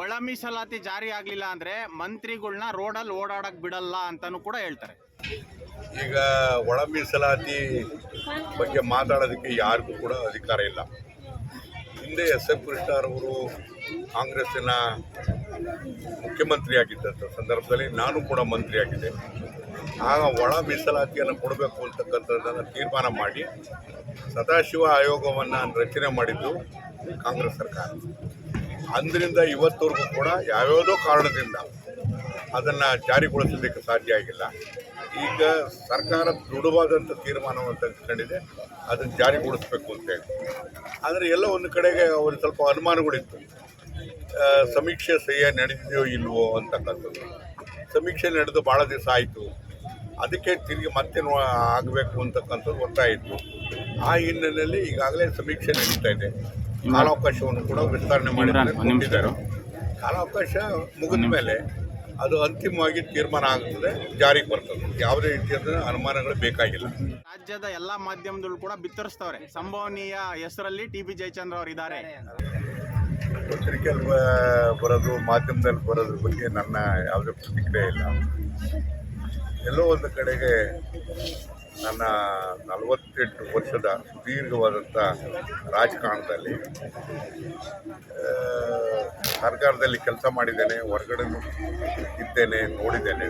ಒಳ ಮೀಸಲಾತಿ ಜಾರಿ ಆಗಲಿಲ್ಲ ಅಂದರೆ ಮಂತ್ರಿಗಳ್ನ ರೋಡಲ್ಲಿ ಓಡಾಡಕ್ಕೆ ಬಿಡಲ್ಲ ಅಂತಲೂ ಕೂಡ ಹೇಳ್ತಾರೆ. ಈಗ ಒಳ ಮೀಸಲಾತಿ ಬಗ್ಗೆ ಮಾತಾಡೋದಕ್ಕೆ ಯಾರಿಗೂ ಕೂಡ ಅಧಿಕಾರ ಇಲ್ಲ. ಹಿಂದೆ ಎಸ್ ಎಂ ಕೃಷ್ಣರವರು ಕಾಂಗ್ರೆಸ್ಸಿನ ಮುಖ್ಯಮಂತ್ರಿ ಆಗಿದ್ದಂಥ ಸಂದರ್ಭದಲ್ಲಿ ನಾನು ಕೂಡ ಮಂತ್ರಿಯಾಗಿದ್ದೆ ಆಗ ಒಳ ಮೀಸಲಾತಿಯನ್ನು ಕೊಡಬೇಕು ಅಂತಕ್ಕಂಥದ್ದನ್ನು ತೀರ್ಮಾನ ಮಾಡಿ ಸದಾಶಿವ ಆಯೋಗವನ್ನು ರಚನೆ ಮಾಡಿದ್ದು ಕಾಂಗ್ರೆಸ್ ಸರ್ಕಾರ. ಅಂದಿನಿಂದ ಇವತ್ತವರೆಗೂ ಕೂಡ ಯಾವ್ಯಾವುದೋ ಕಾರಣದಿಂದ ಅದನ್ನು ಜಾರಿಗೊಳಿಸಲಿಕ್ಕೆ ಸಾಧ್ಯ ಆಗಿಲ್ಲ. ಈಗ ಸರ್ಕಾರ ದೃಢವಾದಂಥ ತೀರ್ಮಾನವನ್ನು ತೆಗೆದುಕೊಂಡಿದೆ. ಅದನ್ನು ಜಾರಿಗೊಳಿಸಬೇಕು ಅಂತೇಳಿ ಆದರೆ ಎಲ್ಲ ಒಂದು ಕಡೆಗೆ ಒಂದು ಸ್ವಲ್ಪ ಅನುಮಾನಗಳಿತ್ತು. ಸಮೀಕ್ಷೆ ಸಹ್ಯ ನಡೆದಿದೆಯೋ ಇಲ್ವೋ ಅಂತಕ್ಕಂಥದ್ದು. ಸಮೀಕ್ಷೆ ನಡೆದು ಭಾಳ ದಿವಸ ಆಯಿತು. ಅದಕ್ಕೆ ತಿರುಗಿ ಮತ್ತೆ ಆಗಬೇಕು ಅಂತಕ್ಕಂಥದ್ದು ಒತ್ತಾಯ ಇತ್ತು. ಆ ಹಿನ್ನೆಲೆಯಲ್ಲಿ ಈಗಾಗಲೇ ಸಮೀಕ್ಷೆ ನಡೀತಾ ಇದೆ. ಕಾಲಾವಕಾಶವನ್ನು ಕೂಡ ವಿಸ್ತರಣೆ ಮಾಡಿದ್ದಾರೆ. ಕಾಲಾವಕಾಶ ಮುಗಿದ ಮೇಲೆ ಅದು ಅಂತಿಮವಾಗಿ ತೀರ್ಮಾನ ಆಗುತ್ತದೆ ಜಾರಿಗೆ ಬರ್ತದೆ. ಯಾವುದೇ ರೀತಿಯಾದ ಅನುಮಾನಗಳು ಬೇಕಾಗಿಲ್ಲ. ರಾಜ್ಯದ ಎಲ್ಲ ಮಾಧ್ಯಮದಲ್ಲೂ ಕೂಡ ಬಿತ್ತರಿಸ್ತವ್ರೆ. ಸಂಭವನೀಯ ಹೆಸರಲ್ಲಿ ಟಿ ಬಿ ಜಯಚಂದ್ರ ಅವರು ಇದ್ದಾರೆ. ಪತ್ರಿಕೆಯಲ್ಲಿ ಬರೋದು ಮಾಧ್ಯಮದಲ್ಲಿ ಬರೋದ್ರ ಬಗ್ಗೆ ನನ್ನ ಯಾವುದೇ ಪ್ರತಿಕ್ರಿಯೆ ಇಲ್ಲ. ಎಲ್ಲೋ ಒಂದು ಕಡೆಗೆ ನನ್ನ ನಲವತ್ತೆಂಟು ವರ್ಷದ ಸುದೀರ್ಘವಾದಂಥ ರಾಜಕಾರಣದಲ್ಲಿ ಸರ್ಕಾರದಲ್ಲಿ ಕೆಲಸ ಮಾಡಿದ್ದೇನೆ ಹೊರಗಡೆನೂ ಇದ್ದೇನೆ, ನೋಡಿದ್ದೇನೆ.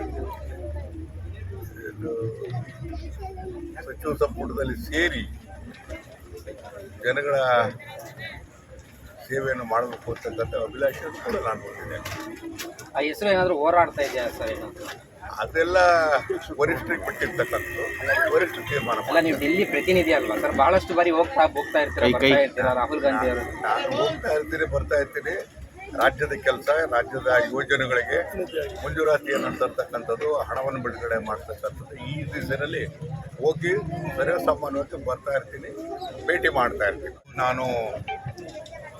ಸಚಿವ ಸಂಪುಟದಲ್ಲಿ ಸೇರಿ ಜನಗಳ ಸೇವೆಯನ್ನು ಮಾಡಬೇಕು ಅಂತಕ್ಕಂಥ ಅಭಿಲಾಷೆಯನ್ನು ಕೂಡ ನಾನು ಹೊಂದಿದ್ದೇನೆ. ಆ ಹೆಸರು ಏನಾದರೂ ಹೋರಾಡ್ತಾ ಇದೆಯಾ ಸರ್ ಏನು ಅದೆಲ್ಲ ವರಿಷ್ಠರಿಗೆ ಬಿಟ್ಟಿರ್ತಕ್ಕಂಥದ್ದು. ವರಿಷ್ಠ ತೀರ್ಮಾನ ಅಲ್ಲ ನೀವು ಡೆಲ್ಲಿ ಪ್ರತಿನಿಧಿ ಅಲ್ವಾ? ಸರ್ ಬಹಳಷ್ಟು ಬಾರಿ ಹೋಗ್ತಾ ಹೋಗ್ತಾ ಇರ್ತೀರಾ ಬರ್ತಾ ಇರ್ತೀರಾ ರಾಹುಲ್ ಗಾಂಧಿ ಅವರು? ನಾನು ಹೋಗ್ತಾ ಇರ್ತೀನಿ ಬರ್ತಾ ಇರ್ತೀನಿ. ರಾಜ್ಯದ ಕೆಲಸ ರಾಜ್ಯದ ಯೋಜನೆಗಳಿಗೆ ಮಂಜೂರಾತಿಯನ್ನು ತರ್ತಕ್ಕಂಥದ್ದು ಹಣವನ್ನು ಬಿಡುಗಡೆ ಮಾಡ್ತಕ್ಕಂಥದ್ದು ಈ ಸೀಸನಲ್ಲಿ ಹೋಗಿ ಸರ್ವಸಾಮಾನ್ಯವಾಗಿ ಬರ್ತಾ ಇರ್ತೀನಿ ಭೇಟಿ ಮಾಡ್ತಾ ಇರ್ತೀನಿ. ನಾನು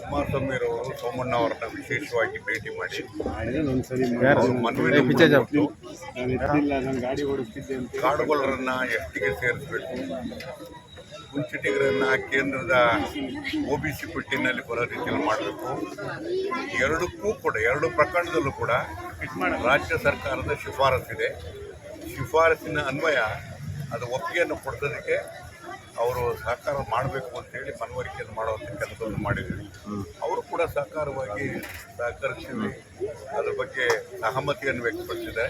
ಕುಮಾರಸ್ವಾಮಿರವರು ಸೋಮಣ್ಣ ಅವರನ್ನ ವಿಶೇಷವಾಗಿ ಭೇಟಿ ಮಾಡಿ ಮನವಿ ಕೊಟ್ಟು ಕಾಡುಗೊಲ್ಲರನ್ನ ಎಷ್ಟಿಗೆ ಸೇರಿಸಬೇಕು? ಮುಂಚಿಟಿಗರನ್ನ ಕೇಂದ್ರದ ಒ ಬಿ ಸಿ ಪಟ್ಟಿನಲ್ಲಿ ಬರೋ ರೀತಿಯಲ್ಲಿ ಮಾಡಬೇಕು. ಎರಡಕ್ಕೂ ಕೂಡ ಎರಡು ಪ್ರಕರಣದಲ್ಲೂ ಕೂಡ ರಾಜ್ಯ ಸರ್ಕಾರದ ಶಿಫಾರಸ್ಸಿದೆ ಶಿಫಾರಸ್ಸಿನ ಅನ್ವಯ ಅದು ಒಪ್ಪಿಗೆಯನ್ನು ಕೊಡ್ಸೋದಕ್ಕೆ ಅವರು ಸಹಕಾರ ಮಾಡಬೇಕು ಅಂತೇಳಿ ಮನವರಿಕೆಯನ್ನು ಮಾಡುವಂಥ ಕೆಲಸವನ್ನು ಮಾಡಿದ್ದೀವಿ. ಅವರು ಕೂಡ ಸಹಕಾರವಾಗಿ ಸಹಕರಿಸಿ ಅದ್ರ ಬಗ್ಗೆ ಸಹಮತಿಯನ್ನು ವ್ಯಕ್ತಪಡಿಸಿದೆ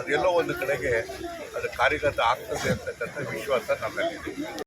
ಅದೆಲ್ಲೋ ಒಂದು ಕಡೆಗೆ ಅದು ಕಾರ್ಯಗತ ಆಗ್ತದೆ ಅಂತಕ್ಕಂಥ ವಿಶ್ವಾಸ ನಮ್ಮಲ್ಲಿದೆ.